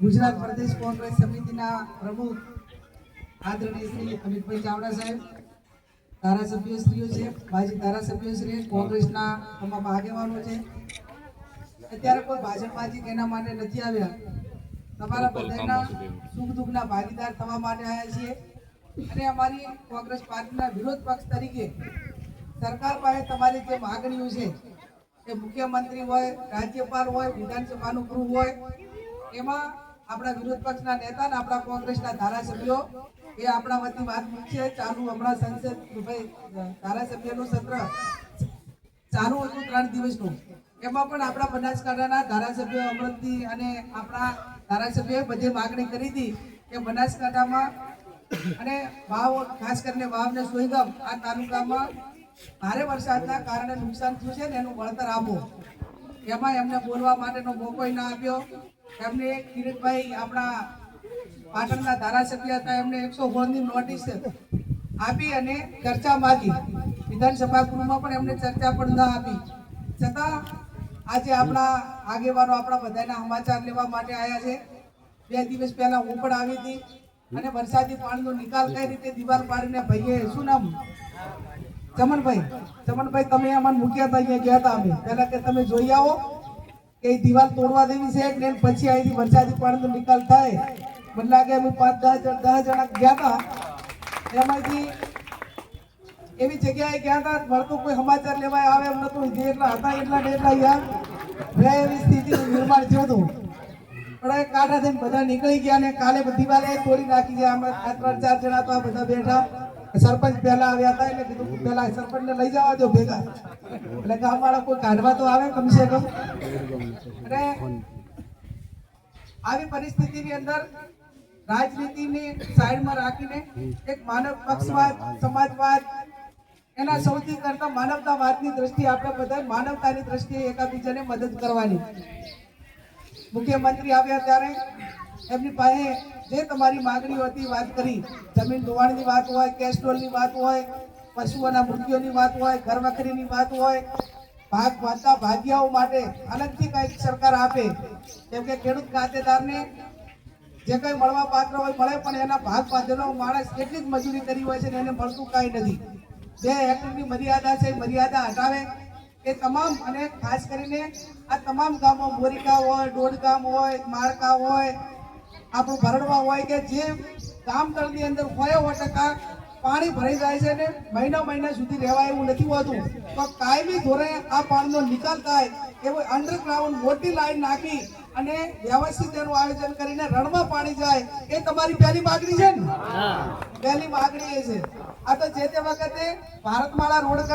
ગુજરાત પ્રદેશ કોંગ્રેસ સમિતિના પ્રમુખ આદરણીય શ્રી અમિતભાઈ ચાવડા સાહેબ ધારાસભ્યશ્રીઓ છે માજી ધારાસભ્યશ્રી કોંગ્રેસના તમામ આગેવાનો છે. અત્યારે કોઈ ભાજપમાંથી એના માટે નથી આવ્યા? તમારા બધાના સુખ દુઃખના ભાગીદાર થવા માટે આવ્યા છીએ. અને અમારી કોંગ્રેસ પાર્ટીના વિરોધ પક્ષ તરીકે સરકાર પાસે તમારી જે માગણીઓ છે એ મુખ્યમંત્રી હોય, રાજ્યપાલ હોય, વિધાનસભાનું ગૃહ હોય, એમાં આપણા વિરોધ પક્ષના નેતા અને આપણા કોંગ્રેસના ધારાસભ્યો, એ આપણા વતી વાત મૂકશે ચાલુ હમણાં સંસદ, ભાઈ, ધારાસભ્યનું સત્ર ચાલુ હતું ત્રણ દિવસનું. એમાં પણ આપણા બનાસકાંઠાના ધારાસભ્યો અમૃતજી અને આપણા ધારાસભ્યોએ બધી માગણી કરી હતી કે બનાસકાંઠામાં અને વાવ, ખાસ કરીને વાવ ને સોયગામ, આ તાલુકામાં ભારે વરસાદના કારણે નુકસાન થયું છે ને એનું વળતર આપો. એમાં એમને બોલવા માટેનો મોકો ના આપ્યો. એમને કિરીટભાઈ આપણા પાટણના ધારાસભ્ય હતા, એમને એકસો ઓગણની નોટિસ આપી અને ચર્ચા માગી. વિધાનસભા ગૃહમાં પણ એમને ચર્ચા પણ ન આપી. છતાં આજે આપણા આગેવાનો આપણા બધાના સમાચાર લેવા માટે આવ્યા છે. બે દિવસ પહેલાં હું પણ આવી હતી અને વરસાદી પાણીનો નિકાલ કઈ રીતે દિવાલ પાડીને ભાઈએ, શું નામ? ચમનભાઈ ચમનભાઈ, તમે અમને મૂક્યા હતા અહીંયા ગયા હતા અમે. પહેલા કે તમે જોઈ આવો કે દિવાલ તોડવા દેવી છે કે પછી અહીંથી વરસાદી પાણીનો નિકાલ થાય. મને લાગે અમે પાંચ, દસ દસ જણા ગયા હતા એમાંથી એવી જગ્યાએ ગયા હતા મળતું કોઈ સમાચાર લેવાય આવે એમ નતું. એટલા હતા, એટલા ને એટલા યાર. એવી સ્થિતિનું નિર્માણ થયું હતું. પણ એ કાઢા થઈને બધા નીકળી ગયા ને કાલે બધી વારે તોડી નાખી ગયા અમે ત્રણ ચાર જણા તો બધા બેઠા. સરપંચ પહેલા આવ્યા હતા એટલે કીધું પહેલા સરપંચને લઈ જવા દો ભેગા. એટલે ગામવાળા કોઈ કાઢવા તો આવે કમસે કમ. અને આવી પરિસ્થિતિની અંદર રાજનીતિને સાઈડમાં રાખીને એક માનવ પક્ષવાદ, સમાજવાદ, એના સૌથી કરતા માનવતાવાદની દ્રષ્ટિએ આપણે બધા માનવતાની દ્રષ્ટિએ એકાબીજાને મદદ કરવાની. મુખ્યમંત્રી આવ્યા ત્યારે એમની પાસે જે તમારી માંગણીઓ હતી વાત કરી, જમીન ધોવાણની વાત હોય કેસ્ટ્રોલની વાત હોય, પશુઓના મૃત્યુની વાત હોય, ઘરવખરીની વાત હોય, ભાગ ભાગતા ભાગ્યાઓ માટે અલગથી કંઈક સરકાર આપે, કેમ કે ખેડૂત ખાતેદારને જે કંઈ મળવા પાત્ર હોય મળે, પણ એના ભાગ પાત્રનો માણસ કેટલી જ મજૂરી કરી હોય છે ને એને મળતું કાંઈ નથી. જે હેક્ટરની મર્યાદા છે, મર્યાદા હટાવે એ તમામ અને ખાસ કરીને આ તમામ ગામો મોરિકા હોય દોડ ગામ હોય, માળકા હોય આપણું ભરડવા હોય કે જે તળની અંદર હોય હોય ટકા પાણી ભરાઈ જાય છે ને મહિના મહિના સુધી રહેવાય એવું નથી હોતું. તો કાયમી ધોરણે આ પાણીનો નિકાલ થાય એવું અંડરગ્રાઉન્ડ મોટી લાઈન નાખી અને વ્યવસ્થિત એનું આયોજન કરીને રણમાં પાણી જાય એ તમારી પહેલી માગણી છે ને? પહેલી માગણી એ છે. આ તો જે તે વખતે ભારતમાળા રોડ